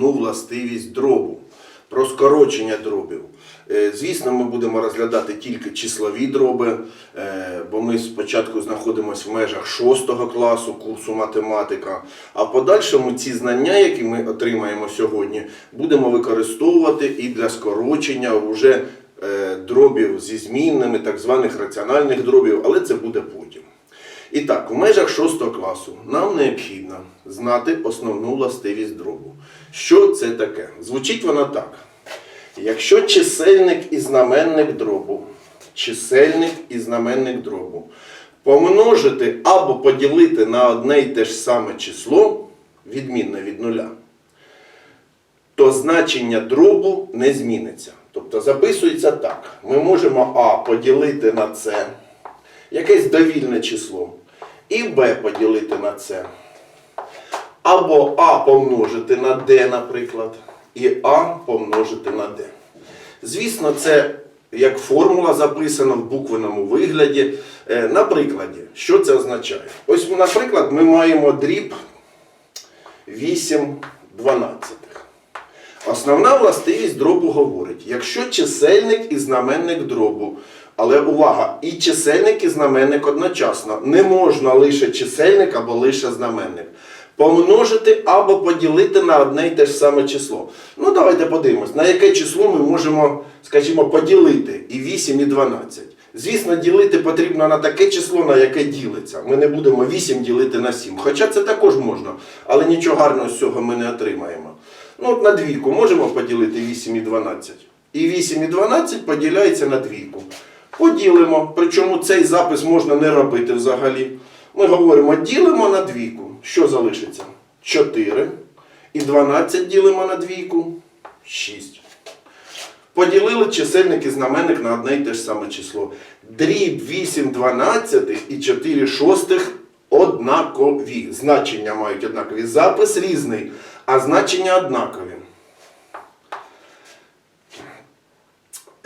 Ну, властивість дробу, про скорочення дробів. Е, Звісно, ми будемо розглядати тільки числові дроби, е, бо ми спочатку знаходимося в межах 6 класу курсу математика, а в подальшому ці знання, які ми отримаємо сьогодні, будемо використовувати і для скорочення вже е, дробів зі змінними, так званих раціональних дробів, але це буде потім. І так, у межах 6 класу нам необхідно знати основну властивість дробу. Що це таке? Звучить вона так. Якщо чисельник і знаменник дробу, чисельник і знаменник дробу помножити або поділити на одне й те ж саме число, відмінне від нуля, то значення дробу не зміниться. Тобто записується так. Ми можемо А поділити на С, якесь довільне число, і Б поділити на С. Або А помножити на D, наприклад, і А помножити на D. Звісно, це як формула записана в буквеному вигляді. Е, На прикладі, що це означає? Ось, наприклад, ми маємо дріб 8 дванадцятих. Основна властивість дробу говорить, якщо чисельник і знаменник дробу, але увага, і чисельник і знаменник одночасно, не можна лише чисельник або лише знаменник. Помножити або поділити на одне й те ж саме число. Ну, давайте подивимось, на яке число ми можемо, скажімо, поділити і 8, і 12. Звісно, ділити потрібно на таке число, на яке ділиться. Ми не будемо 8 ділити на 7. Хоча це також можна, але нічого гарного з цього ми не отримаємо. Ну, от на двійку можемо поділити 8 і 12. І 8 і 12 поділяється на двійку. Поділимо, причому цей запис можна не робити взагалі. Ми говоримо, ділимо на двійку. Що залишиться? 4. І 12 ділимо на двійку. 6. Поділили чисельник і знаменник на одне й те ж саме число. Дріб 8 дванадцятих і 4 шостих однакові. Значення мають однакові. Запис різний, а значення однакові.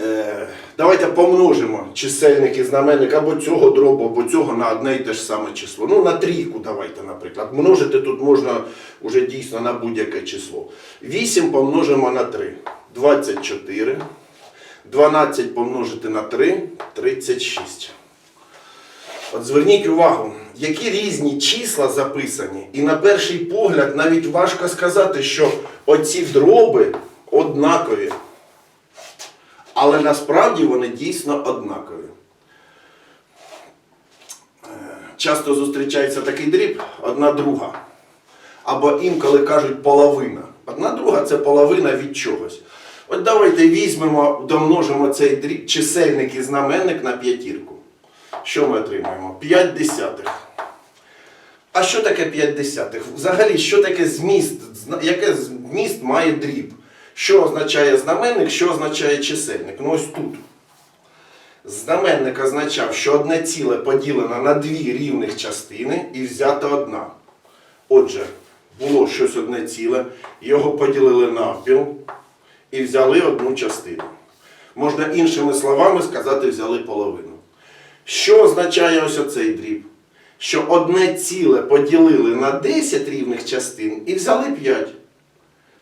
Е, давайте помножимо чисельник і знаменник або цього дробу, або цього на одне і те ж саме число. Ну, на трійку давайте, наприклад. Множити тут можна вже дійсно на будь-яке число. 8 помножимо на 3. 24. 12 помножити на 3 36. От зверніть увагу, які різні числа записані, і на перший погляд навіть важко сказати, що оці дроби однакові. Але насправді вони дійсно однакові. Е, Часто зустрічається такий дріб, одна друга. Або інколи кажуть половина. Одна друга це половина від чогось. От давайте візьмемо, домножимо цей дріб, чисельник і знаменник на п'ятірку. Що ми отримаємо? 5 десятих. А що таке 5 десятих? Взагалі, що таке зміст? Яке зміст має дріб? Що означає знаменник, що означає чисельник? Ну ось тут. Знаменник означав, що одне ціле поділено на дві рівних частини і взята одна. Отже, було щось одне ціле, його поділили навпіл і взяли одну частину. Можна іншими словами сказати, взяли половину. Що означає ось оцей дріб? Що одне ціле поділили на 10 рівних частин і взяли 5.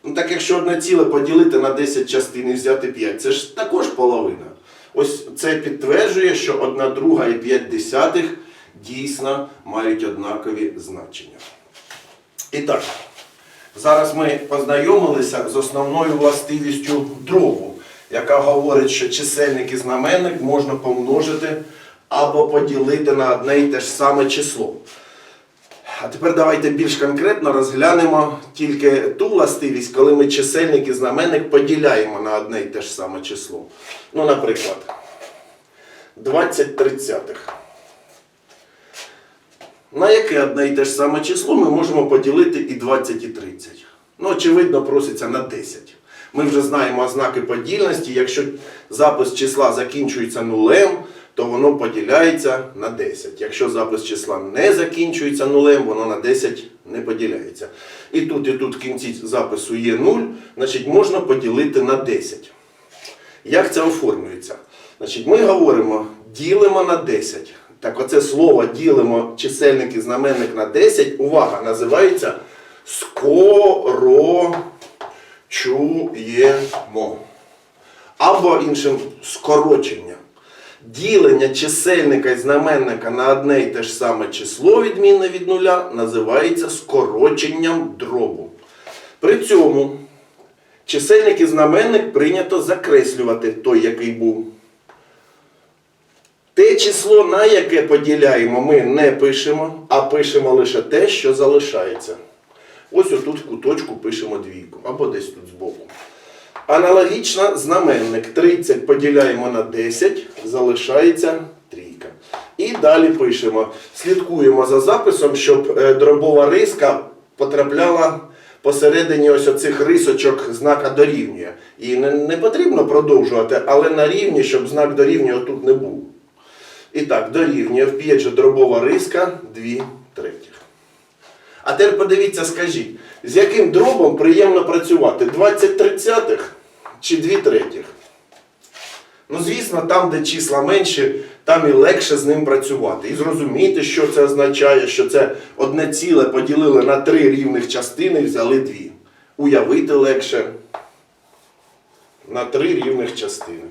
Ну так якщо одне ціле поділити на 10 частин і взяти 5, це ж також половина. Ось це підтверджує, що одна друга і 5 десятих дійсно мають однакові значення. І так, зараз ми познайомилися з основною властивістю дробу, яка говорить, що чисельник і знаменник можна помножити або поділити на одне і те ж саме число. А тепер давайте більш конкретно розглянемо тільки ту властивість, коли ми чисельник і знаменник поділяємо на одне і те ж саме число. Ну, наприклад, 20 тридцятих. На яке одне і те ж саме число ми можемо поділити і 20 і 30? Ну, очевидно, проситься на 10. Ми вже знаємо ознаки подільності. Якщо запис числа закінчується нулем, то воно поділяється на 10. Якщо запис числа не закінчується нулем, воно на 10 не поділяється. І тут, і тут в кінці запису є 0, значить можна поділити на 10. Як це оформлюється? Значить, ми говоримо, ділимо на 10. Так, оце слово ділимо чисельник і знаменник на 10. Увага, називається скорочення. Чуємо. Або іншим скорочення. Ділення чисельника і знаменника на одне і те ж саме число, відмінне від нуля, називається скороченням дробу. При цьому чисельник і знаменник прийнято закреслювати той, який був. Те число, на яке поділяємо, ми не пишемо, а пишемо лише те, що залишається. Ось отут в куточку пишемо двійку, або десь тут збоку. Аналогічно знаменник 30 поділяємо на 10, залишається трійка. І далі пишемо. Слідкуємо за записом, щоб е, дробова риска потрапляла посередині ось оцих рисочок знака дорівнює. І не, не потрібно продовжувати, але на рівні, щоб знак дорівнює отут не був. І так, дорівнює Вп'єдже дробова риска 2 третіх. А тепер подивіться, скажіть, з яким дробом приємно працювати? 20 тридцятих чи 2 третіх? Ну, звісно, там, де числа менші, там і легше з ним працювати. І зрозуміти, що це означає, що це одне ціле поділили на три рівних частини і взяли дві. Уявити легше на три рівних частини.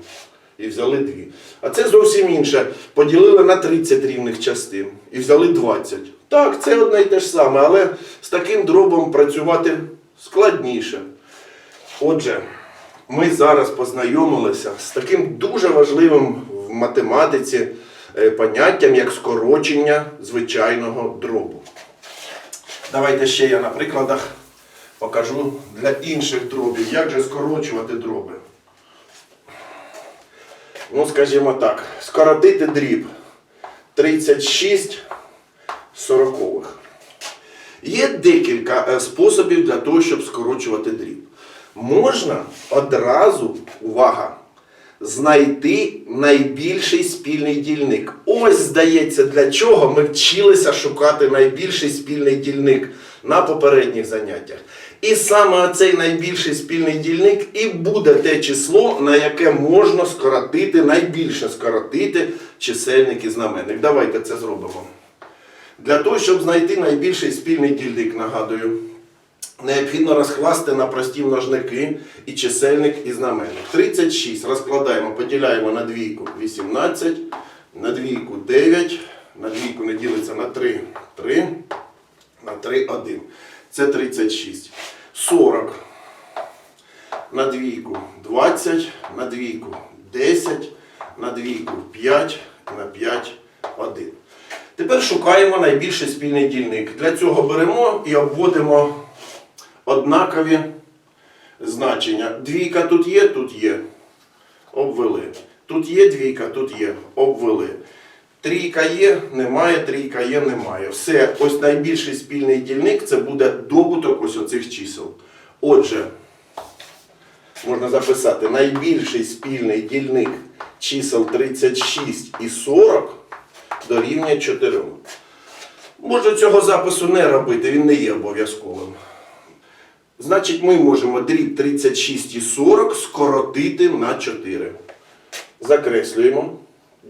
І взяли дві. А це зовсім інше. Поділили на 30 рівних частин і взяли 20. Так, це одне і те ж саме, але з таким дробом працювати складніше. Отже, ми зараз познайомилися з таким дуже важливим в математиці е, поняттям, як скорочення звичайного дробу. Давайте ще я на прикладах покажу для інших дробів, як же скорочувати дроби. Ну, скажімо так, скоротити дріб 36 сорокових. Є декілька е, способів для того, щоб скорочувати дріб. Можна одразу, увага, знайти найбільший спільний дільник. Ось, здається, для чого ми вчилися шукати найбільший спільний дільник на попередніх заняттях. І саме цей найбільший спільний дільник і буде те число, на яке можна скоротити, найбільше скоротити чисельник і знаменник. Давайте це зробимо. Для того, щоб знайти найбільший спільний дільник, нагадую, необхідно розкласти на прості множники і чисельник і знаменник. 36 розкладаємо, поділяємо на двійку 18, на двійку 9, на двійку не ділиться на 3, 3, на 3, 1. Це 36. 40 на двійку 20, на двійку 10, на двійку 5, на 5 1. Тепер шукаємо найбільший спільний дільник. Для цього беремо і обводимо однакові значення. Двійка тут є, тут є. Обвели. Тут є двійка, тут є. Обвели. Трійка є, немає, трійка є, немає. Все, ось найбільший спільний дільник це буде добуток ось оцих чисел. Отже, можна записати найбільший спільний дільник чисел 36 і 40 дорівнює 4. Можу цього запису не робити, він не є обов'язковим. Значить, ми можемо дріб 36 і 40 скоротити на 4. Закреслюємо.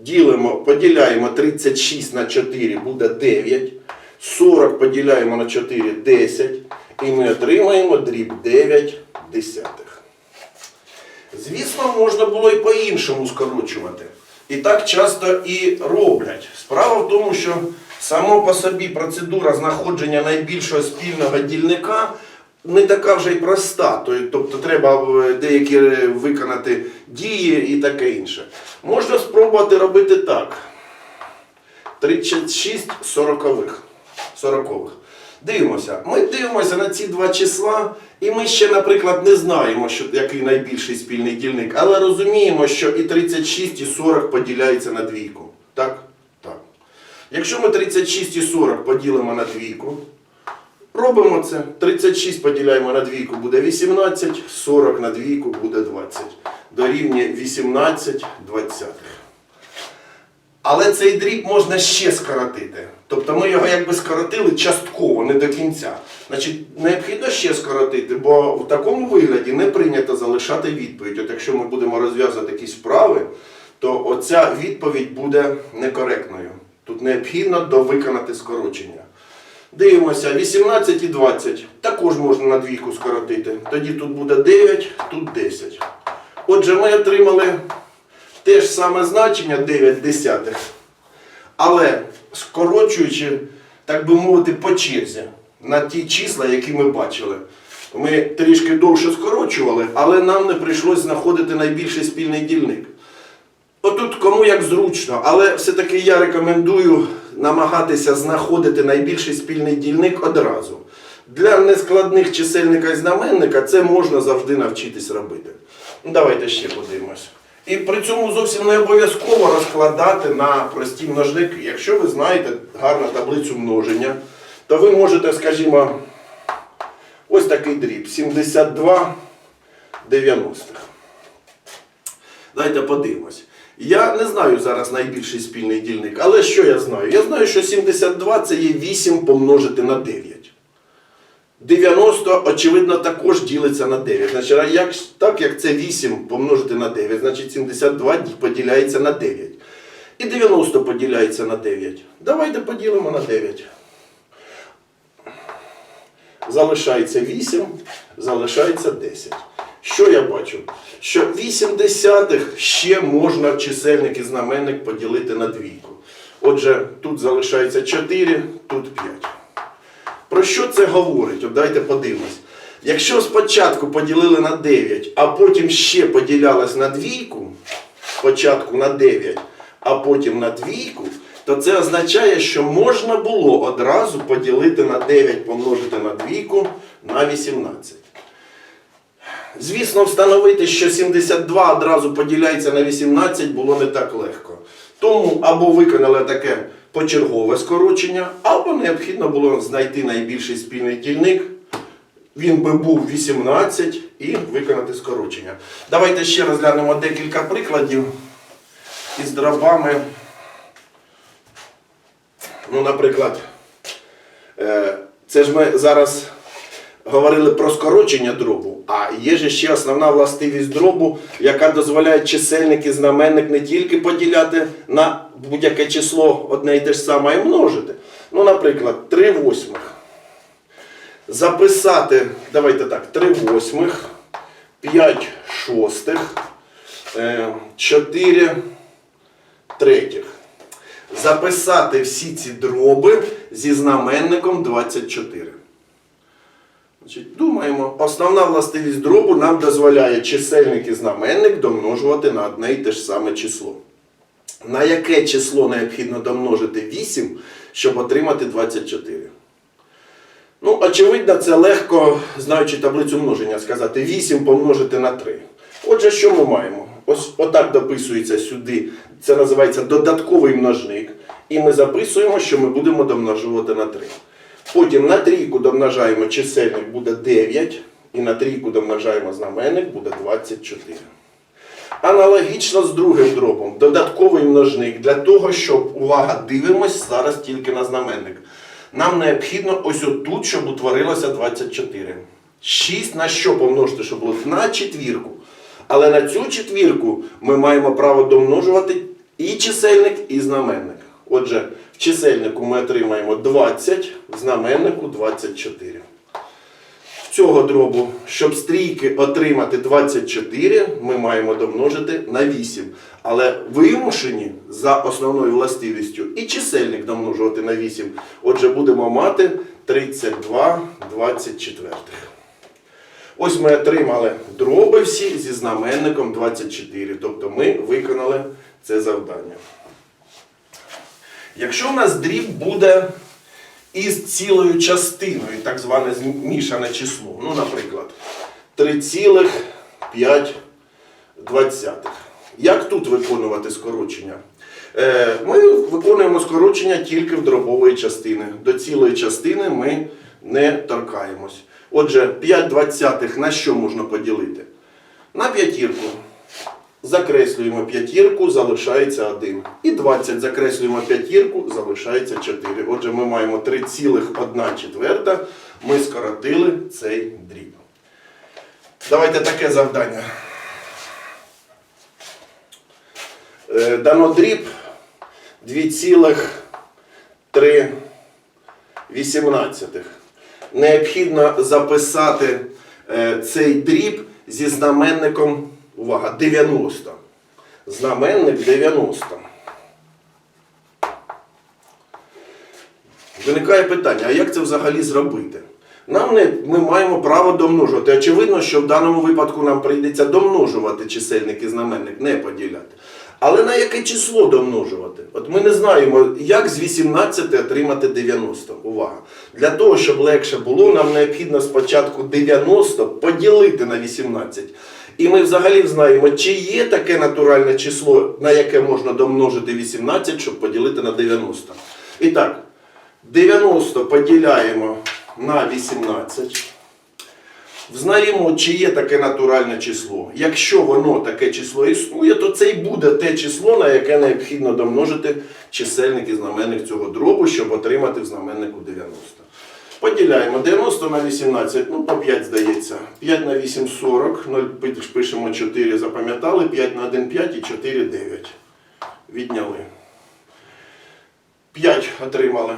Ділимо, поділяємо 36 на 4 буде 9. 40 поділяємо на 4 10. І ми отримаємо дріб 9 десятих. Звісно, можна було і по-іншому скорочувати. І так часто і роблять. Справа в тому, що само по собі процедура знаходження найбільшого спільного дільника не така вже й проста. Тобто треба е, деякі е, виконати дії і таке інше. Можна спробувати робити так. 36 сорокових. сорокових. Дивимося. Ми дивимося на ці два числа, і ми ще, наприклад, не знаємо, що, який найбільший спільний дільник, але розуміємо, що і 36, і 40 поділяється на двійку. Так? Так. Якщо ми 36 і 40 поділимо на двійку, робимо це. 36 поділяємо на двійку буде 18, 40 на двійку буде 20. Дорівнює 18 двадцятих. Але цей дріб можна ще скоротити. Тобто ми його якби скоротили частково, не до кінця. Значить, необхідно ще скоротити, бо в такому вигляді не прийнято залишати відповідь. От якщо ми будемо розв'язувати якісь вправи, то оця відповідь буде некоректною. Тут необхідно довиконати скорочення. Дивимося, 18 і 20. Також можна на двійку скоротити. Тоді тут буде 9, тут 10. Отже, ми отримали те ж саме значення 9 десятих. Але скорочуючи, так би мовити, по черзі на ті числа, які ми бачили. Ми трішки довше скорочували, але нам не прийшлось знаходити найбільший спільний дільник. Отут кому як зручно, але все-таки я рекомендую намагатися знаходити найбільший спільний дільник одразу. Для нескладних чисельника і знаменника це можна завжди навчитись робити. Ну, Давайте ще подивимось. І при цьому зовсім не обов'язково розкладати на прості множники. Якщо ви знаєте гарну таблицю множення, то ви можете, скажімо, ось такий дріб 72 90. Давайте подивимось. Я не знаю зараз найбільший спільний дільник, але що я знаю? Я знаю, що 72 це є 8 помножити на 9. 90, очевидно, також ділиться на 9. Значить, як, так як це 8 помножити на 9, значить 72 поділяється на 9. І 90 поділяється на 9. Давайте поділимо на 9. Залишається 8, залишається 10. Що я бачу? Що 8 десятих ще можна чисельник і знаменник поділити на двійку. Отже, тут залишається 4, тут 5. Про що це говорить? От давайте подивимось. Якщо спочатку поділили на 9, а потім ще поділялось на двійку, спочатку на 9, а потім на двійку, то це означає, що можна було одразу поділити на 9 помножити на двійку на 18. Звісно, встановити, що 72 одразу поділяється на 18 було не так легко. Тому або виконали таке почергове скорочення, або необхідно було знайти найбільший спільний дільник. Він би був 18 і виконати скорочення. Давайте ще розглянемо декілька прикладів із дробами. Ну, наприклад, е, це ж ми зараз говорили про скорочення дробу, а є ж ще основна властивість дробу, яка дозволяє чисельник і знаменник не тільки поділяти на будь-яке число одне і те ж саме, а й множити. Ну, наприклад, 3 восьмих. Записати, давайте так, 3 восьмих, 5 шостих, 4 третіх. Записати всі ці дроби зі знаменником 24. Значить, думаємо, основна властивість дробу нам дозволяє чисельник і знаменник домножувати на одне і те ж саме число. На яке число необхідно домножити 8, щоб отримати 24? Ну, очевидно, це легко, знаючи таблицю множення, сказати 8 помножити на 3. Отже, що ми маємо? Ось отак дописується сюди. Це називається додатковий множник. І ми записуємо, що ми будемо домножувати на 3. Потім на трійку домножаємо чисельник буде 9, і на трійку домножаємо знаменник буде 24. Аналогічно з другим дробом. Додатковий множник для того, щоб, увага, дивимось зараз тільки на знаменник. Нам необхідно ось отут, щоб утворилося 24. 6 на що помножити, щоб було на четвірку. Але на цю четвірку ми маємо право домножувати і чисельник, і знаменник. Отже, чисельнику ми отримаємо 20, в знаменнику 24. В цього дробу, щоб з трійки отримати 24, ми маємо домножити на 8. Але вимушені за основною властивістю і чисельник домножувати на 8. Отже, будемо мати 32 24. Ось ми отримали дроби всі зі знаменником 24. Тобто ми виконали це завдання. Якщо у нас дріб буде із цілою частиною, так зване змішане число, ну, наприклад, 3,5. Як тут виконувати скорочення? Е, Ми виконуємо скорочення тільки в дробової частини. До цілої частини ми не торкаємось. Отже, 5 двадцятих на що можна поділити? На п'ятірку. Закреслюємо п'ятірку, залишається 1. І 20 закреслюємо п'ятірку, залишається 4. Отже, ми маємо 3,1 четверта. Ми скоротили цей дріб. Давайте таке завдання. Е, Дано дріб 2,3. Необхідно записати е, цей дріб зі знаменником, увага, 90. Знаменник 90. Виникає питання, а як це взагалі зробити? Нам не, ми маємо право домножувати. Очевидно, що в даному випадку нам прийдеться домножувати чисельник і знаменник, не поділяти. Але на яке число домножувати? От ми не знаємо, як з 18 отримати 90. Увага. Для того, щоб легше було, нам необхідно спочатку 90 поділити на 18. І ми взагалі знаємо, чи є таке натуральне число, на яке можна домножити 18, щоб поділити на 90. І так, 90 поділяємо на 18. Взнаємо, чи є таке натуральне число. Якщо воно таке число існує, то це й буде те число, на яке необхідно домножити чисельник і знаменник цього дробу, щоб отримати в знаменнику 90. Поділяємо 90 на 18, ну по 5 здається. 5 на 8 40, 0 пишемо 4, запам'ятали, 5 на 1 5 і 4 9. Відняли. 5 отримали.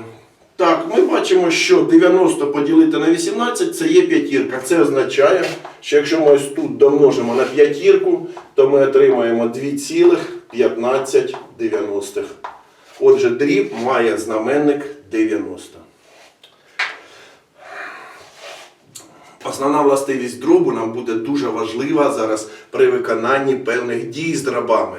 Так, ми бачимо, що 90 поділити на 18 це є п'ятірка. Це означає, що якщо ми ось тут домножимо на п'ятірку, то ми отримаємо 2,15. Отже, дріб має знаменник 90. Основна властивість дробу нам буде дуже важлива зараз при виконанні певних дій з дробами.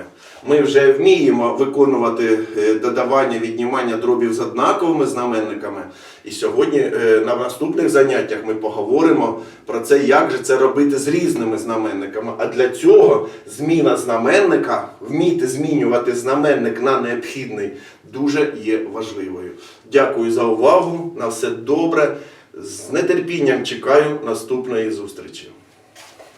Ми вже вміємо виконувати е, додавання, віднімання дробів з однаковими знаменниками. І сьогодні е, на наступних заняттях ми поговоримо про це, як же це робити з різними знаменниками. А для цього зміна знаменника, вміти змінювати знаменник на необхідний, дуже є важливою. Дякую за увагу. На все добре. З нетерпінням чекаю наступної зустрічі.